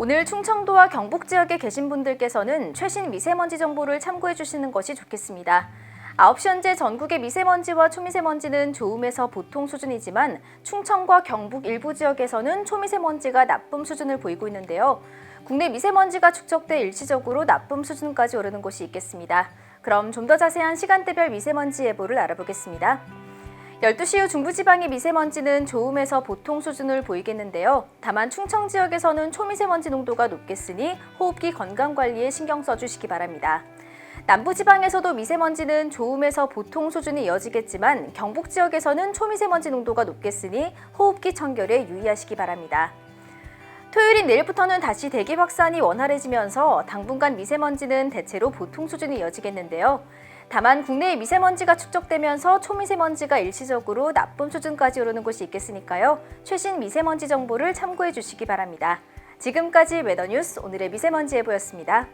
오늘 충청도와 경북 지역에 계신 분들께서는 최신 미세먼지 정보를 참고해 주시는 것이 좋겠습니다. 9시 현재 전국의 미세먼지와 초미세먼지는 좋음에서 보통 수준이지만 충청과 경북 일부 지역에서는 초미세먼지가 나쁨 수준을 보이고 있는데요. 국내 미세먼지가 축적돼 일시적으로 나쁨 수준까지 오르는 곳이 있겠습니다. 그럼 좀 더 자세한 시간대별 미세먼지 예보를 알아보겠습니다. 12시 후 중부지방의 미세먼지는 좋음에서 보통 수준을 보이겠는데요. 다만 충청 지역에서는 초미세먼지 농도가 높겠으니 호흡기 건강 관리에 신경 써주시기 바랍니다. 남부지방에서도 미세먼지는 좋음에서 보통 수준이 이어지겠지만 경북 지역에서는 초미세먼지 농도가 높겠으니 호흡기 청결에 유의하시기 바랍니다. 토요일인 내일부터는 다시 대기 확산이 원활해지면서 당분간 미세먼지는 대체로 보통 수준이 이어지겠는데요. 다만 국내에 미세먼지가 축적되면서 초미세먼지가 일시적으로 나쁨 수준까지 오르는 곳이 있겠으니까요. 최신 미세먼지 정보를 참고해 주시기 바랍니다. 지금까지 웨더뉴스 오늘의 미세먼지 예보였습니다.